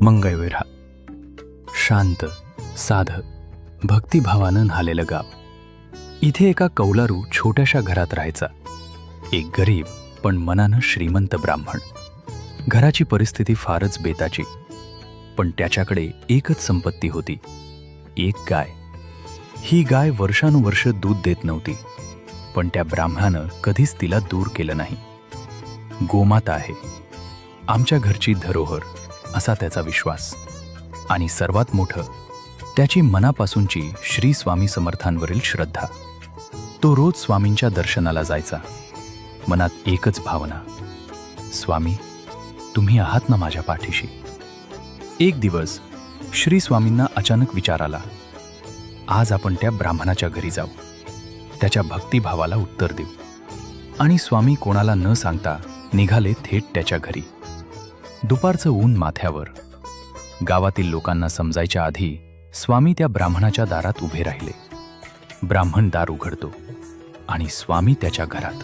मंगळवेढा. शांत साध भक्तिभावानं न्हालेलं गाव. इथे एका कौलारू छोट्याशा घरात राहायचा. एक गरीब पण मनानं श्रीमंत ब्राह्मण. घराची परिस्थिती फारच बेताची. पण त्याच्याकडे एकच संपत्ती होती. एक गाय. ही गाय वर्षानुवर्ष दूध देत नव्हती. पण त्या ब्राह्मणानं कधीच तिला दूर केलं नाही. गोमाता आहे. आमच्या घरची धरोहर. असा त्याचा विश्वास. आणि सर्वात मोठं त्याची मनापासूनची श्री स्वामी समर्थांवरील श्रद्धा. तो रोज स्वामींच्या दर्शनाला जायचा. मनात एकच भावना स्वामी तुम्ही आहात ना माझ्या पाठीशी. एक दिवस श्री स्वामींना अचानक विचार आला आज आपण त्या ब्राह्मणाच्या घरी जाऊ. त्याच्या भक्तिभावाला उत्तर देऊ. आणि स्वामी कोणाला न सांगता निघाले थेट त्याच्या घरी. दुपारचं ऊन माथ्यावर. गावातील लोकांना समजायच्या आधी स्वामी त्या ब्राह्मणाच्या दारात उभे राहिले. ब्राह्मण दार उघडतो आणि स्वामी त्याच्या घरात.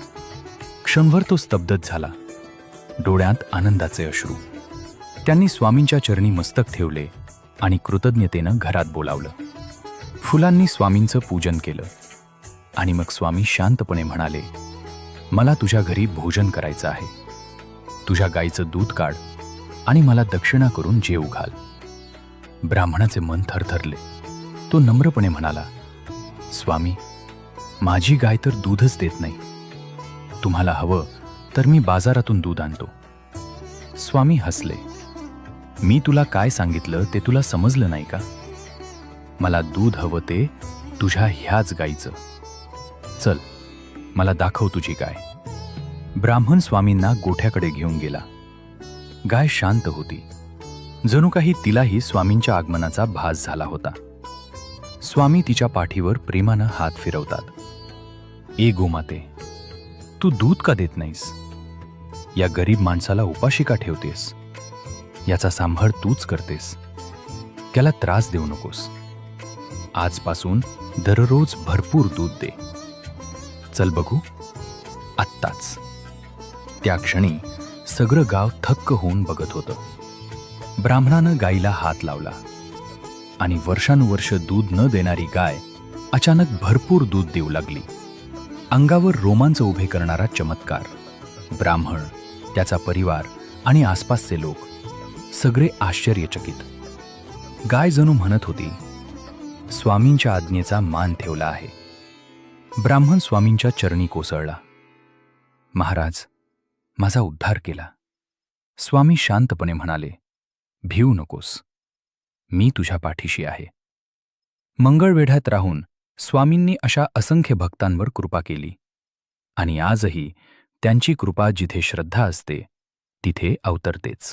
क्षणभर तो स्तब्धच झाला. डोळ्यात आनंदाचे अश्रू. त्यांनी स्वामींच्या चरणी मस्तक ठेवले आणि कृतज्ञतेनं घरात बोलावलं. फुलांनी स्वामींचं पूजन केलं. आणि मग स्वामी शांतपणे म्हणाले मला तुझ्या घरी भोजन करायचं आहे. तुझ्या गाईचं दूध काढ. आणि मला दक्षिणा करून जेव घाल. ब्राह्मणाचे मन थरथरले. तो नम्रपणे म्हणाला स्वामी माझी गाय तर दूधच देत नाही. तुम्हाला हवं तर मी बाजारातून दूध आणतो. स्वामी हसले. मी तुला काय सांगितलं ते तुला समजलं नाही का? मला दूध हवं ते तुझ्या ह्याच गाईचं. चल मला दाखव तुझी गाय. ब्राह्मण स्वामींना गोठ्याकडे घेऊन गेला. गाय शांत होती. जणू काही तिलाही स्वामींच्या आगमनाचा भास झाला होता. स्वामी तिच्या पाठीवर प्रेमानं हात फिरवतात. ए गोमाते तू दूध का देत नाहीस? या गरीब माणसाला उपाशी का ठेवतेस? याचा सांभाळ तूच करतेस. त्याला त्रास देऊ नकोस. आजपासून दररोज भरपूर दूध दे. चल बघू आत्ताच. त्या क्षणी सगळं गाव थक्क होऊन बघत होतं. ब्राह्मणानं गायीला हात लावला. आणि वर्षानुवर्ष दूध न देणारी गाय अचानक भरपूर दूध देऊ लागली. अंगावर रोमांच उभे करणारा चमत्कार. ब्राह्मण त्याचा परिवार आणि आसपासचे लोक सगळे आश्चर्यचकित. गाय जणू म्हणत होती स्वामींच्या आज्ञेचा मान ठेवला आहे. ब्राह्मण स्वामींच्या चरणी कोसळला. महाराज माझा उद्धार केला. स्वामी शांतपणे म्हणाले भिऊ नकोस. मी तुझ्या पाठीशी आहे. मंगळवेढ्यात राहून स्वामींनी अशा असंख्य भक्तांवर कृपा केली. आणि आजही त्यांची कृपा जिथे श्रद्धा असते तिथे अवतरतेच.